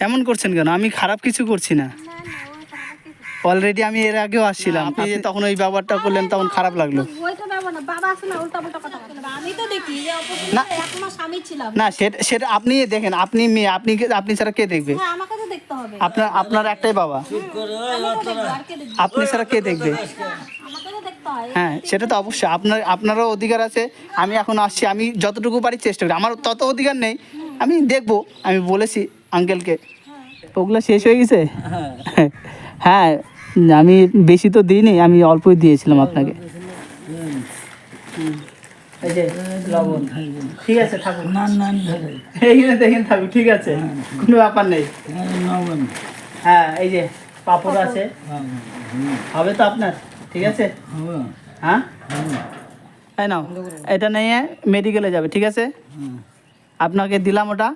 এমন করছেন কেন? আমি খারাপ কিছু করছি না। অলরেডি আমি এর আগেও আসছিলাম। আপনি যে তখন ওই ব্যাপারটা করলেন তখন খারাপ লাগল। না না উল্টা পাল্টা কথা বলছে না। আমি তো দেখি যে অপোজিট না। এক মাস স্বামী ছিলাম। না সেটা সেটা আপনি দেখেন আপনি মেয়ে আপনি কে- আপনি ছাড়া কে দেখবে? হ্যাঁ আমাকে তো দেখতে হবে। আপনার আপনার একটাই বাবা। আপনি ছাড়া কে দেখবে? আমাকে তো দেখতে হয়। হ্যাঁ সেটা তো অবশ্যই। আপনার আপনারও অধিকার আছে আমি এখন আসছি আমি যতটুকু পারি চেষ্টা করি। আমার তত অধিকার নেই আমি দেখব আমি বলেছি। আঙ্কেলকে। ওগুলো শেষ হয়ে গেছে? হ্যাঁ। আমি বেশি তো দিইনি আমি অল্পই দিয়েছিলাম আপনাকে। এই যে ঠিক আছে থাকুন। না না এইখানে দেখেন ঠিক আছে। কোনো ব্যাপার নেই। হ্যাঁ এই যে পাপড় আছে। হবে তো আপনার ঠিক আছে? হ্যাঁ? নাও এটা নিয়ে মেডিকেলে যাবে ঠিক আছে? আপনাকে দিলাম ওটা।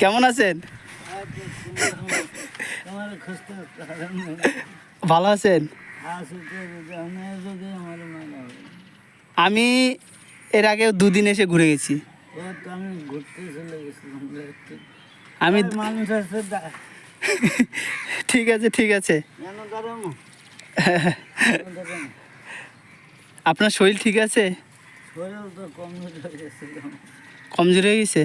কেমন আছেন? ভালো আছেন? আমি এর আগে দুদিন এসে ঘুরে গেছি। আমি ঠিক আছে ঠিক আছে। আপনার শরীর ঠিক আছে? কমজোরি হয়ে গেছে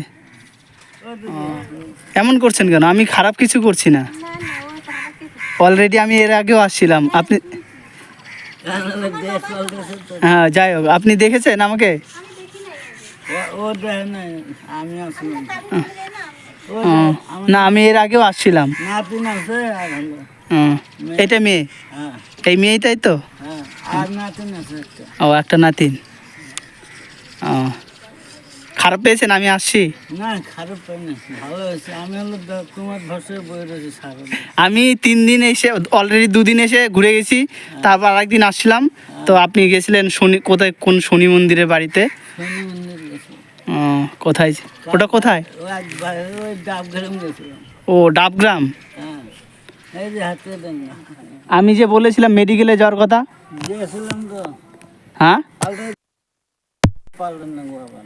এমন করছেন কেন? আমি খারাপ কিছু করছি না। না না ও খারাপ কিছু অলরেডি আমি এর আগেও আসছিলাম। আপনি হ্যাঁ যাই হোক। আপনি দেখেছেন আমাকে? আমি দেখি নাই ও- ও দেয় নাই। আমি আসলাম ও। ও, না আমি এর আগেও আসছিলাম। এটা মেয়ে? হ্যাঁ। এই মেয়েটাই তো? হ্যাঁ ও একটা নাতিন। খারাপ পেয়েছেন আমি আসছি। না খারাপ পাইনি। ভালো হয়েছে আমি হলো তোমার ভরসায় বই রয়েছি আমি তিন দিন এসে অলরেডি দুদিন এসে ঘুরে গেছি তারপর আরেকদিন আসছিলাম। তো আপনি গেছিলেন শনি কোথায় কোন শনি মন্দিরের বাড়িতে? কোথায়? ওটা কোথায়? ও ডাবগ্রাম হ্যাঁ। আমি যে বলেছিলাম মেডিকেলে যাওয়ার কথা। হ্যাঁ? পাল্টেন না গো আবার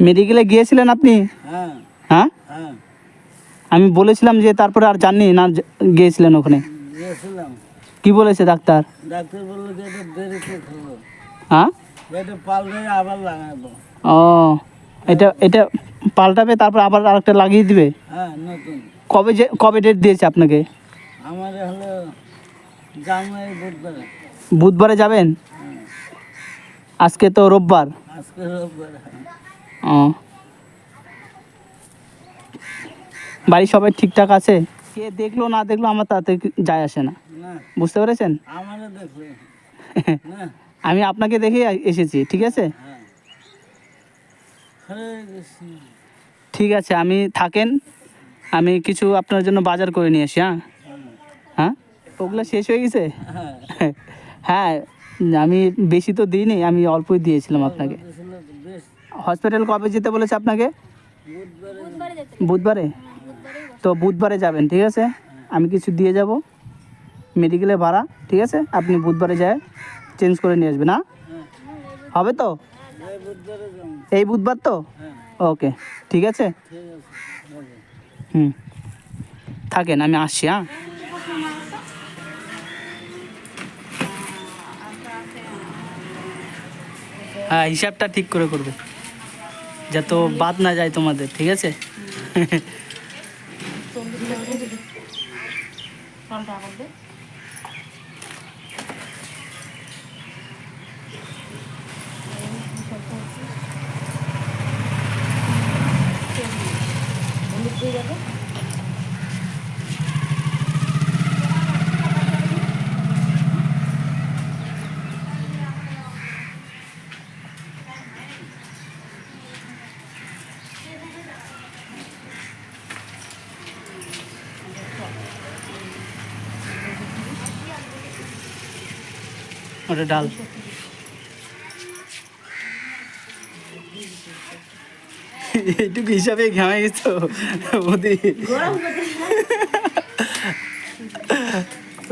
মেডিকেলে গিয়েছিলেন আপনি? হ্যাঁ? হ্যাঁ হ্যাঁ আমি বলেছিলাম যে তারপরে আর জাননি না গিয়েছিলেন ওখানে? গেছিলাম কি বলেছে ডাক্তার? ডাক্তার বলল যে এটা দেরিতে খাব হ্যাঁ? এটা পাল্টে আবার লাগাবো ও এটা এটা পাল্টাবে তারপর আবার আরেকটা লাগিয়ে দিবে? হ্যাঁ নতুন কবে যে কবে ডেট দিয়েছে আপনাকে? আমার হলো বুধবার। বুধবারে যাবেন? আজকে তো রোববার। আজকে ও। বাড়ির সবাই ঠিকঠাক আছে? কে দেখল না দেখল আমার তাতে যায় আসে না। বুঝতে পেরেছেন? আমি আপনাকে দেখে এসেছি ঠিক আছে? হ্যাঁ। ঠিক আছে আমি থাকেন। আমি কিছু আপনার জন্য বাজার করে নিয়ে আসি হ্যাঁ। হ্যাঁ? ওগুলো শেষ হয়ে গেছে? হ্যাঁ। হ্যাঁ। আমি বেশি তো দিইনি, আমি অল্পই দিয়েছিলাম আপনাকে। হসপিটাল কবে যেতে বলেছে আপনাকে? বুধবারে। তো বুধবারে যাবেন, ঠিক আছে? আমি কিছু দিয়ে যাব, মেডিকেলে ভাড়া, ঠিক আছে? আপনি বুধবারে যায়, চেঞ্জ করে নিয়ে আসবেন হ্যাঁ হবে তো? এই বুধবারে তো? ওকে, ঠিক আছে। হুম। থাকেন, আমি আসছি হ্যাঁ হ্যাঁ হিসাবটা ঠিক করে করবে। যত বাদ না যায় তোমাদের ঠিক আছে? ওটা ডাল। এইটুকু হিসাবে ঘামে গেছো মোদি।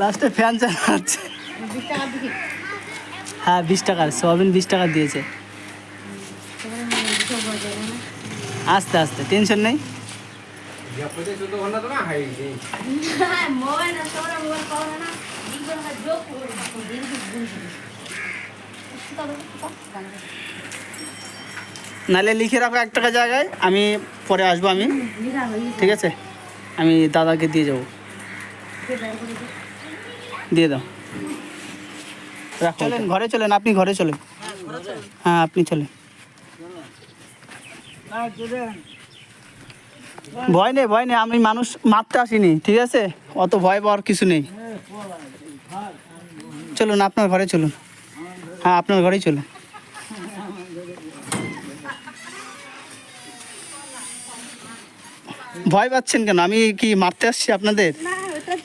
লাস্টে ফ্যান চালাচ্ছে। হ্যাঁ বিশ টাকার সোয়াবিন বিশ টাকা দিয়েছে। আস্তে আস্তে টেনশন নেই। মোবাইল না তোরা মোবাইল পাও না দিন করে যোগ করে দিন দিন নালে লিখে রাখো এক টাকা জায়গায়, আমি পরে আসব আমি। ঠিক আছে? আমি দাদাকে দিয়ে যাব। দিয়ে দাও। রাখো চলেন, ঘরে চলেন, আপনি ঘরে চলেন। হ্যাঁ আপনি চলেন। ভয় নেই ভয় নেই, আমি মানুষ মারতে আসিনি, ঠিক আছে? অত ভয় পাওয়ার কিছু নেই। চলুন আপনার ঘরে চলুন। হ্যাঁ আপনার ঘরেই চলুন। ভয় পাচ্ছেন কেন? আমি কি মারতে আসছি আপনাদের?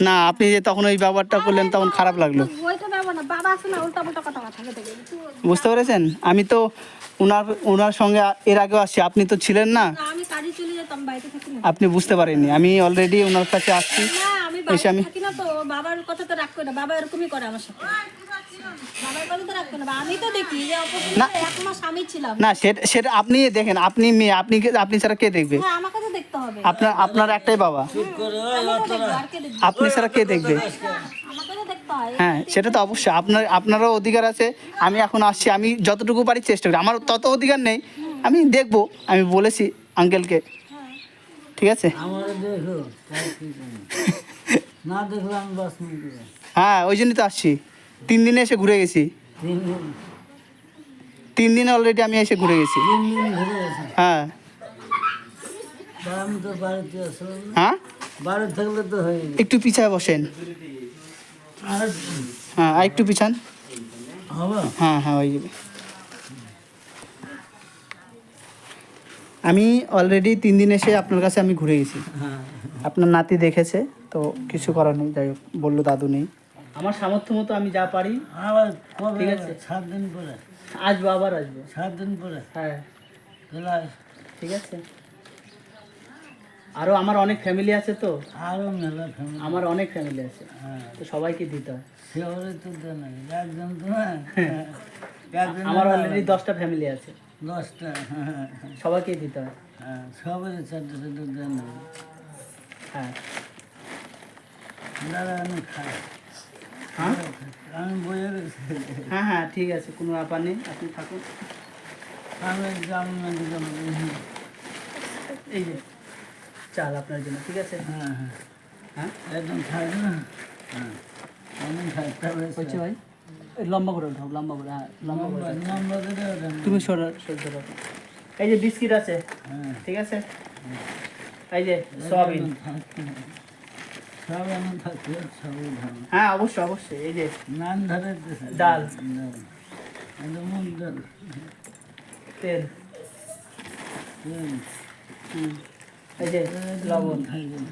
না আপনি যে তখন ওই ব্যবহারটা করলেন তখন খারাপ লাগল। বুঝতে পেরেছেন? আমি তো ওনার ওনার সঙ্গে এর আগেও আসছি আপনি তো ছিলেন না। আপনি বুঝতে পারেননি আমি অলরেডি ওনার কাছে আসছি। এসে আমি- থাকি না তো বাবার কথা তো রাগ করে না বাবা এরকমই করে আমার সাথে। বাবার কথা তো রাগ করে না আমি তো দেখি যে অপছন্দ না। এক মাস আমি ছিলাম। না সেটা সেটা আপনি দেখেন আপনি মেয়ে আপনি কে- আপনি ছাড়া কে দেখবে? হ্যাঁ আমাকে তো দেখতে হবে। আপনার আপনার একটাই বাবা। আপনি ছাড়া কে দেখবে? আমাকে তো দেখতে হয়। হ্যাঁ সেটা তো অবশ্যই। আপনার আপনারও অধিকার আছে আমি এখন আসছি আমি যতটুকু পারি চেষ্টা করি। আমার তত অধিকার নেই আমি দেখব আমি বলেছি আঙ্কেলকে। ঠিক আছে। হ্যাঁ ওই জন্যই তো আসছি। তিন দিনে এসে ঘুরে গেছি। তিন দিন। অলরেডি আমি এসে ঘুরে গেছি। হ্যাঁ। হ্যাঁ? হয়ে। একটু পিছায় বসেন। আর হ্যাঁ আর একটু পিছান। হবে হ্যাঁ হ্যাঁ ওই আমি অলরেডি তিন দিন এসে আপনার কাছে আমি ঘুরে গেছি। হ্যাঁ আপনার নাতি দেখেছে তো কিছু করার নেই যাই হোক বলল দাদু নেই। আমার সামর্থ্য মতো আমি যা পারি আবার কবে ঠিক আছে। সাত দিন পরে? আসব আবার আসব। সাত দিন পরে? হ্যাঁ। ঠিক আছে? আরও আমার অনেক ফ্যামিলি আছে তো। আরও মেলা ফ্যামিলি আমার অনেক ফ্যামিলি আছে। হ্যাঁ। তো সবাইকে দিতে হয়। সেভাবে তো দেয় না একজন তো না? একজন আমার অলরেডি দশটা ফ্যামিলি আছে। দশটা সবাইকেই দিতে হয়। হ্যাঁ সবাই চারটে চারটে দেয় না। হ্যাঁ। দাদা আমি খাই। হ্যাঁ? আমি বইয়ে হ্যাঁ হ্যাঁ ঠিক আছে কোনো ব্যাপার নেই আপনি থাকুন। আমি যাম না দিলাম এই যে চাল আপনার জন্য ঠিক আছে? হ্যাঁ হ্যাঁ। হ্যাঁ? একদম খাই না। হ্যাঁ আমি খাই হচ্ছে ভাই? লম্বা করে উঠাও লম্বা করে হ্যাঁ লম্বা করে। তুমি সরা রাখো এই যে বিস্কিট আছে হ্যাঁ। ঠিক আছে? এই যে সয়াবিন। হ্যাঁ অবশ্যই অবশ্যই এই যে নান ধরে ডাল। তেল। এই যে লবণ।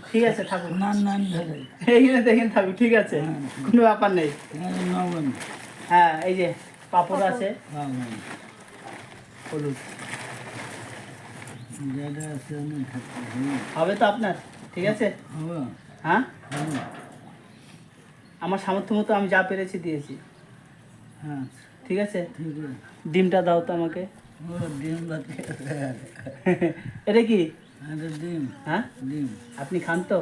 ঠিক আছে থাকুন নান নান ধরে। এইখানে দেখেন থাকুন ঠিক আছে। কোনো ব্যাপার নেই। হ্যাঁ এই যে পাপড় আছে। হলুদ। আছে আমি থাকতে হুম। হবে তো আপনার ঠিক আছে? হ্যাঁ? আমার সামর্থ্য মতো আমি যা পেরেছি দিয়েছি। হ্যাঁ। ঠিক আছে? ডিমটা দাও তো আমাকে। ও ডিম বাতি এটা কি? ডিম। হ্যাঁ? ডিম। আপনি খান তো?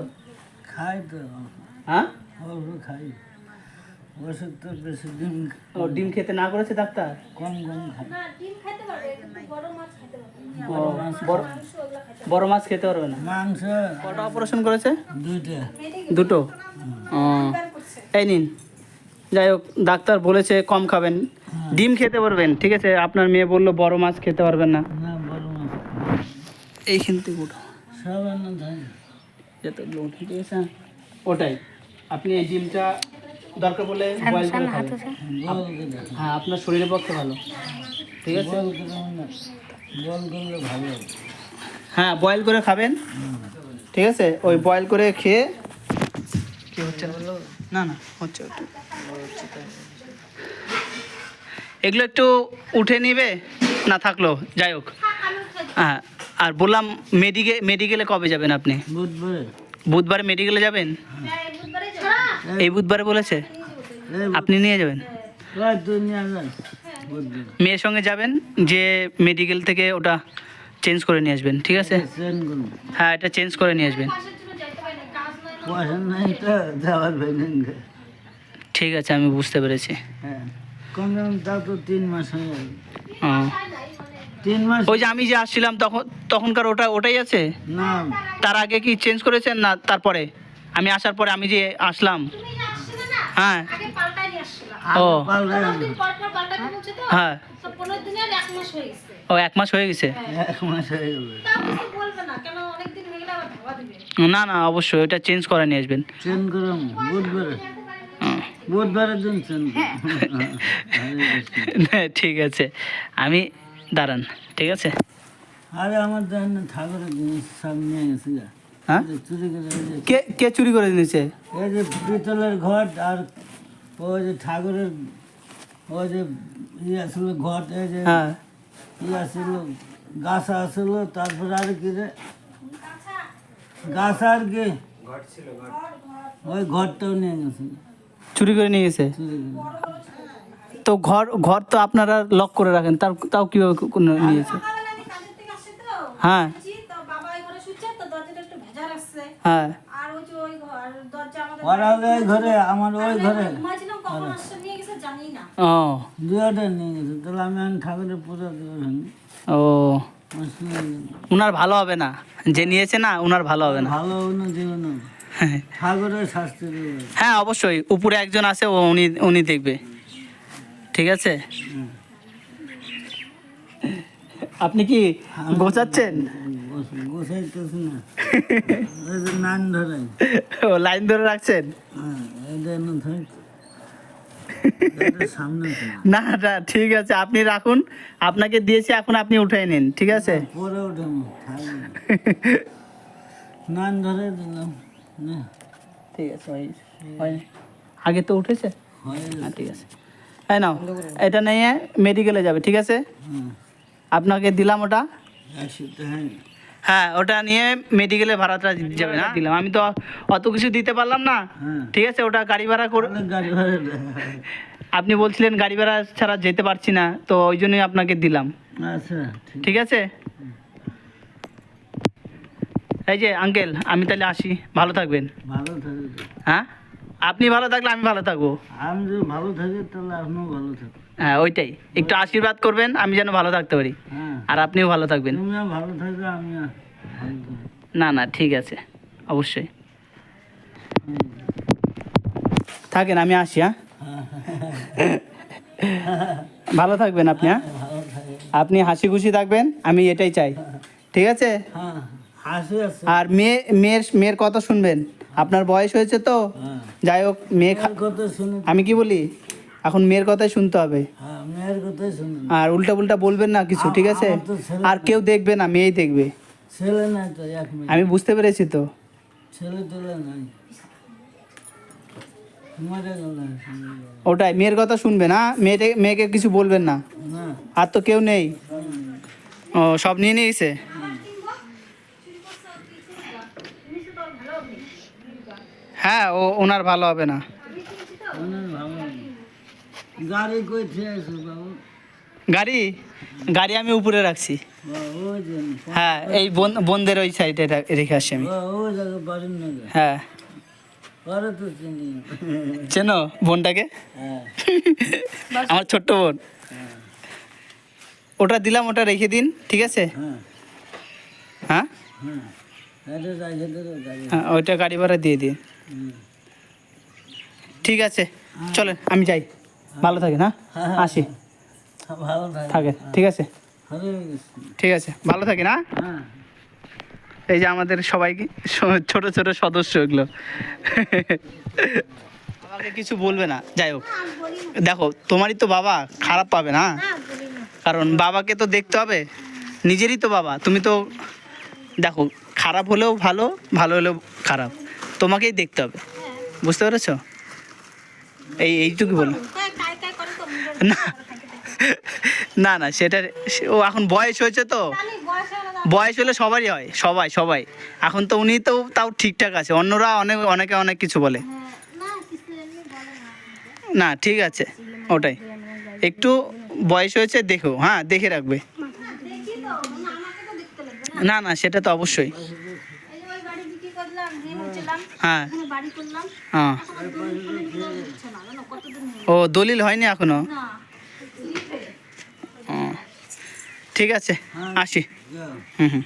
খাই তো। হ্যাঁ? খাই। ওষুধ তো বেশি ডিম ও ডিম খেতে না করেছে ডাক্তার? কম কম খাই না ডিম পারবে বড় মাছ খাইতে পারবে ও বড় বড় মাছ খেতে পারবে না? মাংস কটা অপারেশন করেছে? দুটো? ও। এই নিন। যাই হোক ডাক্তার বলেছে কম খাবেন। ডিম খেতে পারবেন ঠিক আছে? আপনার মেয়ে বলল বড় মাছ খেতে পারবেন না। না বড় মাছ এইখান থেকে উঠো। সব ঠিক আছে ওটাই। আপনি এই ডিমটা দরকার বলে বয়েল করে খাবেন। হ্যাঁ আপনার শরীরের পক্ষে ভালো। ঠিক আছে? হ্যাঁ বয়েল করে খাবেন। ঠিক আছে? ওই বয়েল করে খেয়ে কি হচ্ছে? না? না না হচ্ছে এগুলো একটু উঠে নিবে? না থাকল যাই হোক। হ্যাঁ আর বললাম মেডিকে মেডিকেলে কবে যাবেন আপনি? বুধবারে। বুধবারে মেডিকেলে যাবেন? এই বুধবারে বলেছে? আপনি নিয়ে যাবেন? বুধবার মেয়ের সঙ্গে যাবেন যে মেডিকেল থেকে ওটা চেঞ্জ করে নিয়ে আসবেন ঠিক আছে? হ্যাঁ এটা চেঞ্জ করে নিয়ে আসবেন। ঠিক আছে আমি বুঝতে পেরেছি। হ্যাঁ হয়ে মাস ওই যে আমি যে আসছিলাম তখন তখনকার ওটা ওটাই আছে? না। তার আগে কি চেঞ্জ করেছেন না তারপরে? আমি আসার পরে আমি যে আসলাম। যে হ্যাঁ ও। হ্যাঁ। হয়ে ও এক মাস হয়ে গেছে? এক মাস হয়ে না হয়ে না না অবশ্যই ওটা চেঞ্জ করে নিয়ে আসবেন। দিন ট্রেন ঠিক আছে। আমি দাঁড়ান ঠিক আছে? আরে আমার ঠাকুরের জিনিস সব নিয়ে গেছে গা। হ্যাঁ? যে চুরি করে কে কে চুরি করে নিয়েছে এই যে পিতলের ঘট আর ওই যে ঠাকুরের ওই যে ইয়ে ছিল ঘট এই যে হ্যাঁ। ইয়া ছিল গাছা ছিল তারপর আর কি রে? গাছ আর কি? ওই ঘরটাও নিয়ে গেছে। চুরি করে নিয়ে গেছে? তো ঘর ঘর তো আপনারা লক করে রাখেন তার তাও কীভাবে নিয়েছে হ্যাঁ শুনছি, তো বাবা এই ঘরে শুচ্ছে তো দরজাটা একটু ভেজা রাখছে হ্যাঁ। ওই ঘর দরজা আমাদের ওরা হলো এই ঘরে আমার ওই ঘরে। ও। দুয়াটা নিয়ে গেছে তাহলে আমি এখন ঠাকুরের পূজা ও। উনার ভালো হবে না? যে নিয়েছে না উনার ভালো হবে না? ভালো না দেবে না। ঠাকুরের শাস্তি হ্যাঁ অবশ্যই। উপরে একজন আছে ও উনি উনি দেখবে। ঠিক আছে? আপনি কি গোছাচ্ছেন? ও লাইন ধরে রাখছেন? হ্যাঁ না না না ঠিক আছে আপনি রাখুন। আপনাকে দিয়েছি এখন আপনি উঠাই নিন ঠিক আছে? না নান ধরে দিলাম ঠিক আছে আগে তো উঠেছে? ঠিক আছে। হ্যাঁ নাও এটা নিয়ে মেডিকেলে যাবে ঠিক আছে? হ্যাঁ। আপনাকে দিলাম ওটা? হ্যাঁ হ্যাঁ ওটা নিয়ে মেডিকেলে ভাড়াটা দিতে যাবে না? দিলাম। আমি তো অত কিছু দিতে পারলাম না। হ্যাঁ। ঠিক আছে ওটা গাড়ি ভাড়া করে। আপনি বলছিলেন গাড়ি ভাড়া ছাড়া যেতে পারছি না তো ওই জন্যই আপনাকে দিলাম। আচ্ছা ঠিক। আছে? এই যে আঙ্কেল আমি তাহলে আসি। ভালো থাকবেন। ভালো থাকে হ্যাঁ? আপনি ভালো থাকলে আমি ভালো থাকব। আমি যদি ভালো থাকি তাহলে আপনিও ভালো থাকো হ্যাঁ ওইটাই। একটু আশীর্বাদ করবেন আমি যেন ভালো থাকতে পারি। হ্যাঁ। আর আপনিও ভালো থাকবেন। না না ঠিক আছে। অবশ্যই। থাকেন আমি আসি হ্যাঁ? ভালো থাকবেন আপনি হ্যাঁ? আপনি হাসি খুশি থাকবেন আমি এটাই চাই। ঠিক আছে? হ্যাঁ আর মেয়ে মেয়ের মেয়ের কথা শুনবেন। আপনার বয়স হয়েছে তো। হ্যাঁ। যাই হোক মেয়ে আমি কি বলি? এখন মেয়ের কথাই শুনতে হবে। হ্যাঁ মেয়ের কথাই শুনে আর উল্টা পুল্টা বলবেন না কিছু ঠিক আছে? আর কেউ দেখবে না মেয়েই দেখবে। ছেলে নাই তো আমি বুঝতে পেরেছি তো। ছেলে টেলে নাই। ওটাই মেয়ের কথা শুনবেন হ্যাঁ মেয়েটে মেয়েকে কিছু বলবেন না। না। আর তো কেউ নেই। ও সব নিয়ে নিয়েছে? হ্যাঁ ও ওনার ভালো হবে না। না। গাড়ি কই থেকে বাবু? গাড়ি? গাড়ি আমি উপরে রাখছি। হ্যাঁ এই বোন- বোনদের ওই সাইডে রেখে আসছি আমি। হ্যাঁ। চিনি। বোনটাকে? হ্যাঁ। আমার ছোট্ট বোন। ওটা দিলাম ওটা রেখে দিন ঠিক আছে? হ্যাঁ। হ্যাঁ? হ্যাঁ। হ্যাঁ ওইটা গাড়ি ভাড়া দিয়ে দিন। ঠিক আছে চলেন আমি যাই। ভালো থাকেন হ্যাঁ হ্যাঁ। আসি। ভালো থাকে। থাকেন ঠিক আছে? ঠিক আছে ভালো থাকেন হ্যাঁ হ্যাঁ। এই যে আমাদের সবাই ছোট ছোট সদস্য এগুলো। আমাকে কিছু বলবে না যাই হোক। দেখো তোমারই তো বাবা খারাপ পাবে না? কারণ বাবাকে তো দেখতে হবে নিজেরই তো বাবা। তুমি তো দেখো খারাপ হলেও ভালো ভালো হলেও খারাপ। তোমাকেই দেখতে হবে। বুঝতে পেরেছ? এই এইটুকু বলো। তো না। না না, সেটা ও এখন বয়স হয়েছে তো। বয়স হলে সবারই হয়, সবাই সবাই। এখন তো উনি তো তাও ঠিকঠাক আছে। অন্যরা অনেক, অনেকে অনেক কিছু বলে। না, ঠিক আছে, ওটাই। একটু বয়স হয়েছে, দেখো হ্যাঁ দেখে রাখবে। না না, সেটা তো অবশ্যই। হ্যাঁ। ও। দলিল হয়নি এখনও? ঠিক আছে হ্যাঁ। আসি। হুম হুম।